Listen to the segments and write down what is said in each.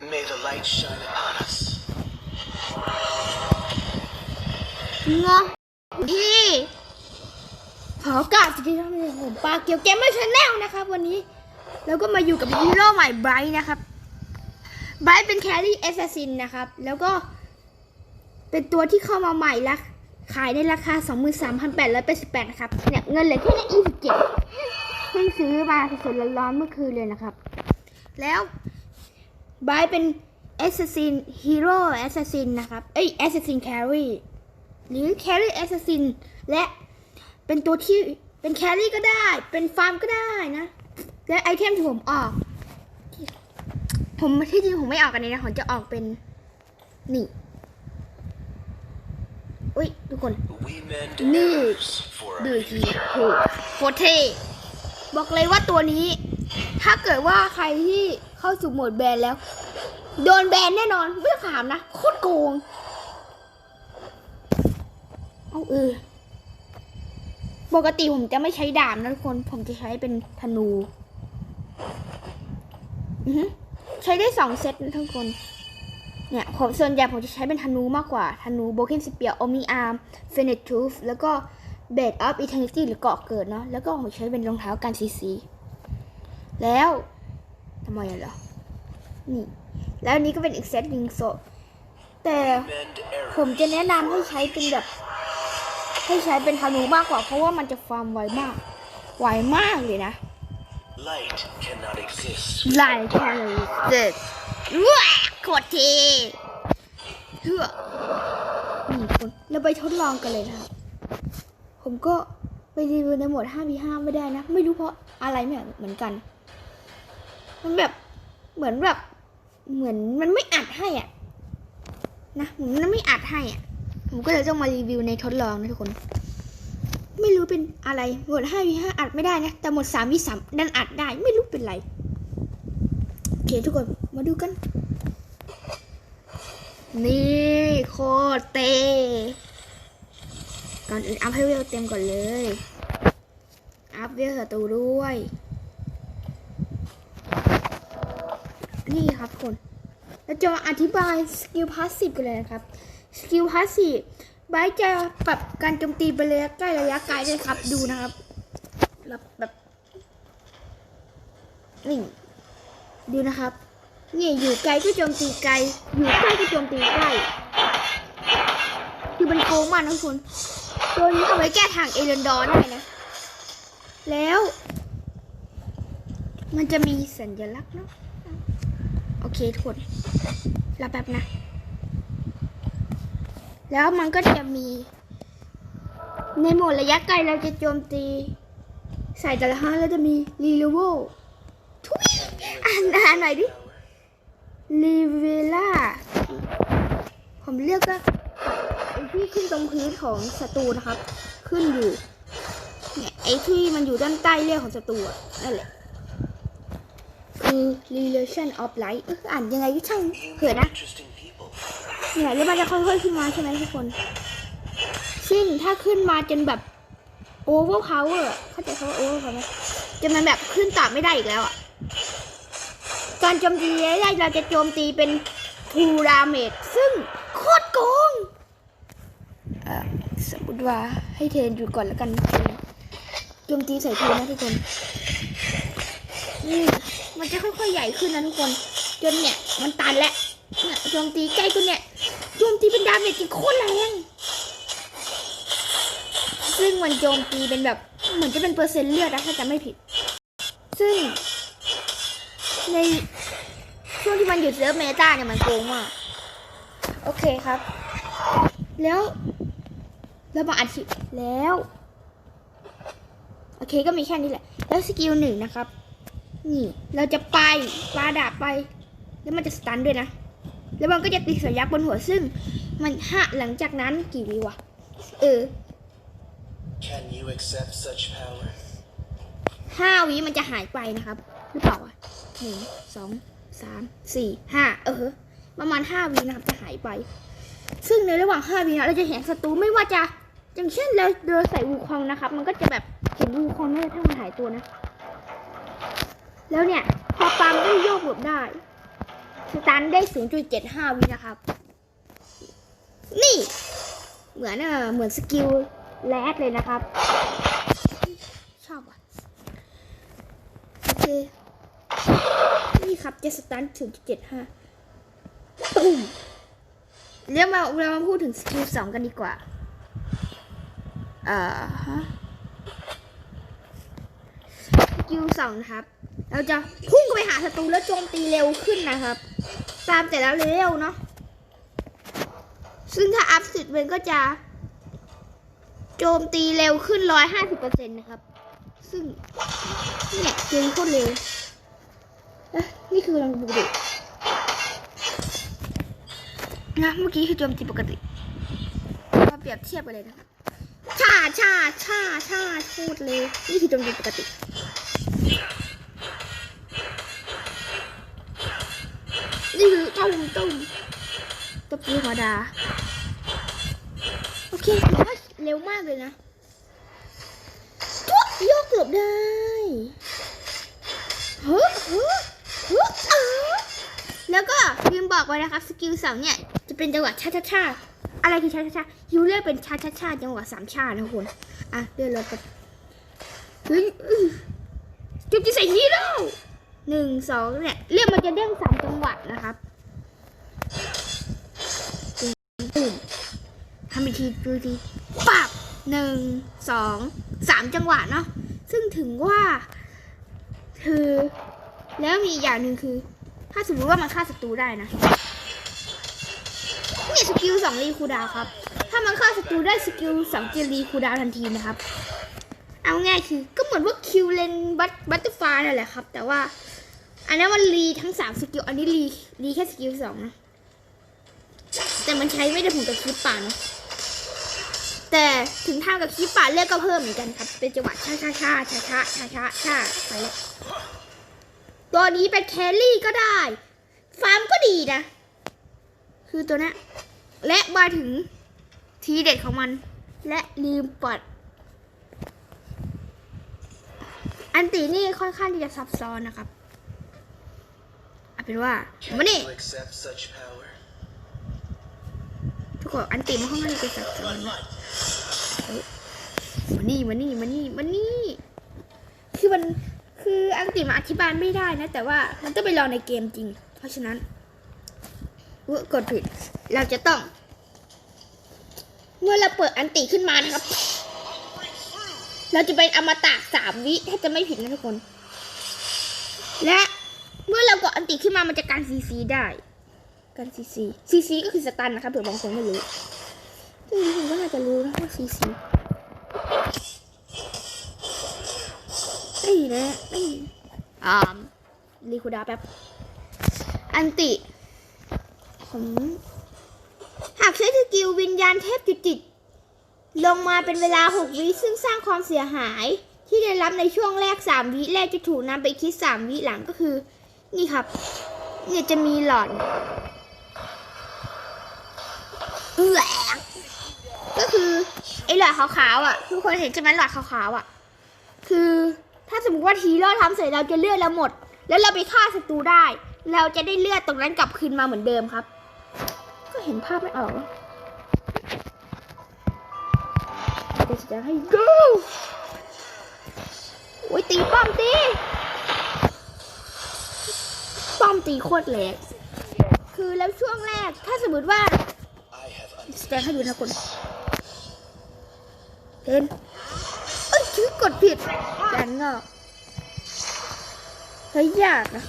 May the light shine upon us. งอที่ขอกราบสวัสดีท่านผู้ชมผมปาเกียวเกมเมอร์ชาแนลนะครับ วันนี้เราก็มาอยู่กับฮีโร่ใหม่ไบรท์นะครับไบรท์เป็นแครี่แอสซัสซินนะครับ แล้วก็เป็นตัวที่เข้ามาใหม่ละขายในราคา 23,888นะครับเนี่ยเงินเหลือแค่27เพิ่งซื้อมาสดๆร้อนๆเมื่อคืนเลยนะครับ แล้ว บรท์เป็นแอสซัสซินฮีโร่แอสซัสซินนะครับ เอ้ยแอสซัสซินแครี่หรือ Carry Assassin และเป็นตัวที่เป็น Carry ก็ได้ เป็นฟาร์มก็ได้นะ และไอเทมที่ผมออก ผมที่จริงผมไม่ออกกันนี้นะ ผมจะออกเป็น นี่ อุ้ยทุกคน We mend New. errors for ดูทีโหโคตรเท่บอกเลยว่าตัวนี้ ถ้าเกิดว่าใครที่ เข้าสู่โหมดแบนแล้ว โดนแบนแน่นอน ไม่ต้องถามนะโคตรโกง เอาเออ ปกติผมจะไม่ใช้ดาบนะทุกคน ผมจะใช้เป็นธนู ใช้ได้สองเซตนะทุกคน เนี่ยผมส่วนใหญ่ผมจะใช้เป็นธนูมากกว่า ธนูโบเกนสเปียร์โอมิอาร์มเฟเนตทูฟแล้วก็เบดออฟอีเทนิตี้หรือเกาะเกิดเนาะ แล้วก็ผมใช้เป็นรองเท้ากันซีซี แล้ว ทำไมอะเหรอ นี่ แล้วอันนี้ก็เป็นอีกเซตหนึ่งโซแต่ Mend ผม errors จะแนะนำให้ใช้เป็นแบบ ให้ใช้เป็นธนูมากกว่า เพราะว่ามันจะฟาร์มไวมาก ไวมากเลยนะ light cannot exist. ไล่แค่เลยเด็ดว้าโคตรเท่เฮือนี่คนเราไปทดลองกันเลยนะครับผมก็ไปรีวิวในโหมด 5v5 ไม่ได้นะ ไม่รู้เพราะอะไรไม่เหมือนกัน มันแบบเหมือนแบบ เหมือนมันไม่อัดให้อะนะมันไม่อัดให้อะผมก็เลยต้องมารีวิวในทดลองนะทุกคน ไม่รู้เป็นอะไรหมด 5v5 อัดไม่ได้นะ แต่หมด 3v3 ดันอัดได้ไม่รู้เป็นไร โอเคทุกคนมาดูกัน นี่โคตรเตก่อนอื่นอัพให้เวลเต็มก่อนเลย อัพเวลศัตรูด้วย นี่ครับทุกคน เราจะมาอธิบายสกิลพาสซีฟกันเลยนะครับ สกิลพาสซีฟไบร์จะปรับการโจมตีไประยะใกล้ระยะไกลด้วยครับ ดูนะครับแบบแบบนี่ดูนะครับ นี่อยู่ไกลก็โจมตีไกล อยู่ใกล้ก็โจมตีใกล้คือมันโกงมากนะทุกคนตัวนี้เอาไว้แก้ทางเอเลนดอร์ได้นะ แล้ว มันจะมีสัญลักษณ์เนาะ โอเคทุกคนรอแป๊บนะ แล้วมันก็จะมี ในโหมดระยะไกลเราจะโจมตี ใส่แต่ละครั้งเราจะมีรีเลเวลทุยอ่านอ่านหน่อยดิรีเวล่าผมเรียกว่าไอ้ที่ขึ้นตรงพื้นของศัตรูนะครับ ขึ้นอยู่เนี่ยไอ้ที่มันอยู่ด้านใต้เรียกของศัตรูนั่นแหละ คือ relation of light อ่านยังไงก็ช่างเผื่อ meet นะเนี่ยแล้วมันจะค่อยๆขึ้นมาใช่ไหมทุกคน ซึ่งถ้าขึ้นมาจนแบบ over power เข้าใจคำว่า over power ไหมจนมันแบบขึ้นต่ำไม่ได้อีกแล้วอะการโจมตีระยะเราจะโจมตีเป็น two damage ซึ่งโคตรโกงสมมติว่าให้เทนอยู่ก่อนแล้วกันโจมตีใส่เทนนะทุกคนนี่ มันจะค่อยๆใหญ่ขึ้นนะทุกคน จนเนี่ย มันตันแล้วเนี่ยโจมตีใกล้ตัวเนี่ยโจมตีเป็นดาเมจที่โคตรแรงซึ่งมันโจมตีเป็นแบบเหมือนจะเป็นเปอร์เซ็นต์เลือดนะถ้าจำไม่ผิด ซึ่ง ในช่วงที่มันหยุดเซิฟเมตาเนี่ยมันโกงมาก โอเคครับ แล้วเรามาอธิแล้ว โอเคก็มีแค่นี้แหละ แล้วสกิลหนึ่งนะครับ นี่ เราจะไปปาดาบไป แล้วมันจะสตันด้วยนะ แล้วมันก็จะตีสัญยักษ์บนหัวซึ่ง มันห้าหลังจากนั้นกี่วิวะ เออ Can you accept such power? ห้าวิมันจะหายไปนะครับ หรือเปล่าวะหนึ่งสองสามสี่ห้าเออ ประมาณห้าวินะครับจะหายไป ซึ่งในระหว่างห้าวินะเราจะเห็นศัตรูไม่ว่าจะอย่างเช่นเราเดินใส่วูคองนะครับ มันก็จะแบบเห็นวูคองไม่ได้ถ้ามันหายตัวนะ แล้วเนี่ย พอปาล์มได้โยกหลบได้สตันได้ 0.75 วินะครับ นี่ เหมือนเออเหมือนสกิลแรดเลยนะครับ ชอบอะ โอเค นี่ครับจะสตัน 0.75ตุ้มเรียกมาเรามาพูดถึงสกิลสองกันดีกว่า เอ่อฮะสกิลสองนะครับ เราจะพุ่งไปหาศัตรูแล้วโจมตีเร็วขึ้นนะครับ ตามแต่ละเลเวลเนาะซึ่งถ้าอัพสุดมันก็จะโจมตีเร็วขึ้น150%นต์นะครับ ซึ่งเนี่ยเจงโคตรเร็วเอ๊ะนี่คือลองดูดินะเมื่อกี้คือโจมตีปกติมาเปรียบเทียบกันเลยนะชาชาชาชาโคตรเร็วนี่คือโจมตีปกติ นี่คือต้มต้มตบตีหัวดา โอเคถือว่าเร็วมากเลยนะทุกโยกเกือบได้เฮ้อเฮ้อเฮ้อแล้วก็ลืมบอกไว้นะครับสกิลสองเนี่ย จะเป็นจังหวะชาชาชาอะไรคือชาชาชายูเลือกเป็นชาชาชาจังหวะสามชานะคุณอะเลื่อนรถไปเฮ้ยอื้อจุดที่ใส่ฮีโร่ หนึ่งสองเนี่ยเรียกมันจะเด้งสามจังหวะนะครับตุ่มทำอีกทีดูทีปับหนึ่งสองสามจังหวะเนาะซึ่งถึงว่า คือ แล้วมีอีกอย่างหนึ่งคือ ถ้าสมมติว่ามันฆ่าศัตรูได้นะเนี่ยสกิลสองรีคูดาวครับ ถ้ามันฆ่าศัตรูได้สกิลสองจะรีคูดาวทันทีนะครับ เอาง่ายคือก็เหมือนว่าคิวเลนบัตบัตเตอร์ฟลายนั่นแหละครับ แต่ว่า อันนั้นมันรีทั้งสามสกิล อันนี้รีรีแค่สกิลสองนะ แต่มันใช้ไม่ได้ผลกับคลิปป่านะแต่ถึงท่ากับคลิปป่าเลือกก็เพิ่มเหมือนกันครับ เป็นจังหวะช้าช้าช้าช้าช้าช้าช้าช้าไปแล้วตัวนี้เป็นแครี่ก็ได้ ฟาร์มก็ดีนะ คือตัวนี้และมาถึงทีเด็ดของมัน และลืมปัดอันตีนี่ค่อนข้างที่จะซับซ้อนนะครับ เอาเป็นว่า Can มานี่ you accept such power? ทุกคนอันตีมันค่อนข้างที่จะซับซ้อนนะเฮ้ยมานี่มานี่มานี่มานี่คือมันคืออันติมาอธิบายไม่ได้นะ แต่ว่ามันต้องไปรอในเกมจริง เพราะฉะนั้นเว้ยกดผิดเราจะต้อง เมื่อเราเปิดอันติขึ้นมานะครับ เราจะเป็นอมตะสามวิถ้าจะไม่ผิดนะทุกคน และ เมื่อเรากดอันติขึ้นมามันจะการซีซีได้การซีซีซีซีก็คือสตันนะครับเผื่อบางคนไม่รู้ซึ่งผมก็น่าจะรู้นะว่าซีซีไอ้นะไอ้อ่ารีคูดาแป๊บ อันติผมหากใช้สกิลวิญญาณเทพจุดจิต ลงมาเป็นเวลา 6 วิซึ่งสร้างความเสียหายที่ได้รับในช่วงแรก 3 วิแรกจะถูกนำไปคิด 3 วิหลังก็คือ นี่ครับ เนี่ยจะมีหลอดแหลกก็คือไอ้หลอดขาวๆอะ ทุกคนเห็นใช่ไหมหลอดขาวๆอะ คือถ้าสมมติว่าทีเราทำเสร็จเราจะเลือดเราหมด แล้วเราไปฆ่าศัตรูได้ เราจะได้เลือดตรงนั้นกลับคืนมาเหมือนเดิมครับ ก็เห็นภาพไม่ออกเดี๋ยวจะให้ go โอ้ยตีป้อมตี ป้อมตีโคตรแรงคือแล้วช่วงแรกถ้าสมมติว่าแสดงให้ดูนะคุณเห็นเอ้ยชื่อกดผิดดันเงอกเฮ้ยยากนะ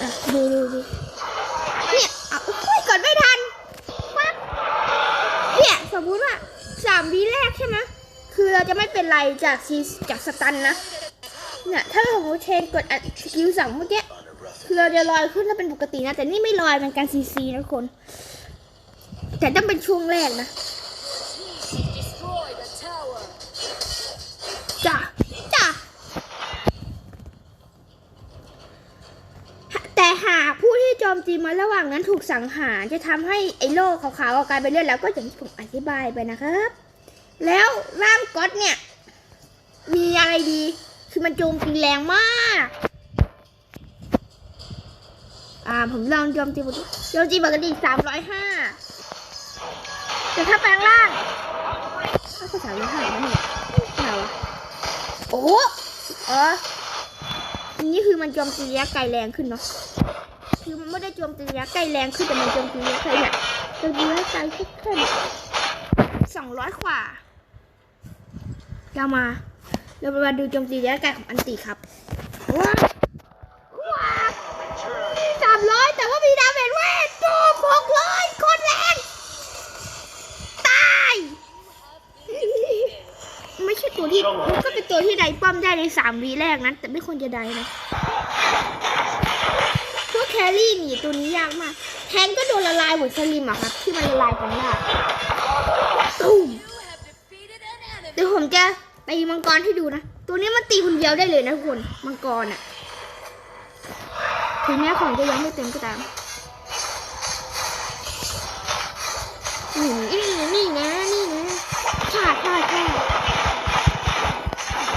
อะดูดูดูเนี่ยเอะโอ้ยกดไม่ทันปั๊บเนี่ยสมมุติว่าสามวิแรกใช่ไหมคือเราจะไม่เป็นไรจากซีจากสตันนะ นี่ยถ้าสมมติเชนกดอัดสกิลสั่งเมื่อกี้คือเราจะลอยขึ้นถ้าเป็นปกตินะ แต่นี่ไม่ลอยมันการซีซีนะคน แต่ต้องเป็นช่วงแรกนะจ้ะจ้ะแต่หากผู้ที่โจมตีมาระหว่างนั้นถูกสังหารจะทำให้ไอ้โลกขาวๆกลายเป็นเลือดแล้วก็อย่างที่ผมอธิบายไปนะครับ แล้วร่างก๊อตเนี่ย มีอะไรดี คือมันโจมตีแรงมาก อ่า ผมลองโจมตีปกติโจมตีปกติสามร้อยห้าแต่ถ้าแปลงร่างถ้าสามร้อยห้าแล้วนี่เท่าไหร่วโอ้เอออันนี่คือมันโจมตีระยะไกลแรงขึ้นเนาะ คือมันไม่ได้โจมตีระยะไกลแรงขึ้นแต่มันโจมตีระยะไกลเนี่ยโจมตีระยะไกลขึ้นสองร้อยกว่าเรามา เรามาดูโจมตีระยะไกลของอันติครับว้าว้าสามร้อยแต่ว่ามีดาเมจเวทจูบหกร้อยคนแรงตาย ไม่ใช่ตัวที่ก็เป็นตัวที่ไดป้อมได้ในสามวีแรกนั้น แต่ไม่ควรจะได้นะพวแครี่หนีตัวนี้ยากมาก แทงก็โดนละลายเหมือนสลิมอะครับ ที่มันละลายกันได้ตุ้มเดี๋ยวผมจะ ตีมังกรให้ดูนะ ตัวนี้มันตีคนเดียวได้เลยนะทุกคนมังกรอะถึงแม้ของจะยังไม่เต็มก็ตามนี่นี่นี่นะนี่นะขาดขาดขาด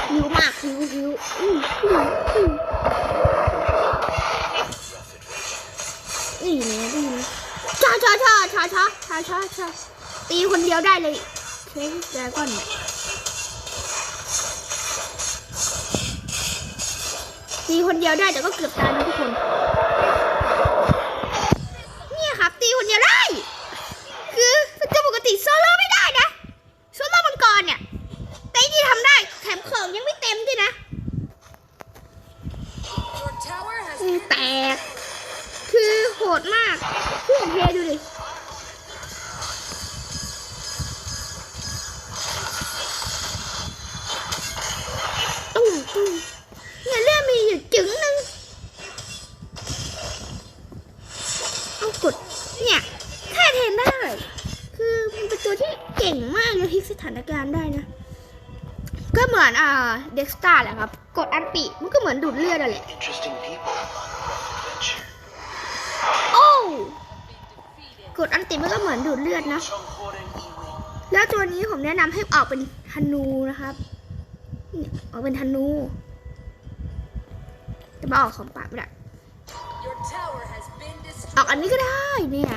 หิวมากหิวหิวอืออืออือนี่นะนี่นะช้าช้าช้าช้าช้าช้าช้าตีคนเดียวได้เลยเค้กแดก่อนเนี่ย ตีคนเดียวได้แต่ก็เกือบตายนะทุกคน กเลยพลิกสถานการณ์ได้นะ ก็เหมือนอ่าเด็กสตาร์แหละครับ กดอันติมันก็เหมือนดูดเลือดอะแหละ Interesting people on the adventure. โอ้กดอันติมันก็เหมือนดูดเลือดนะ แล้วตัวนี้ผมแนะนำให้ออกเป็นธนูนะครับนี่ออกเป็นธนูจะมาออกของปากไม่ได้ your tower has been ออก destroyed. อันนี้ก็ได้เนี่ย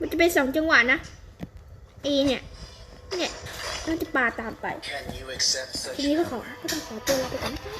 มันจะเป็นสองจังหวะนะเอเนี่ย เนี่ยน่าจะปาตามไป Can you accept ที such นี้ก็ขอก็ต้องขอตัวลาไปก่อนนะครับ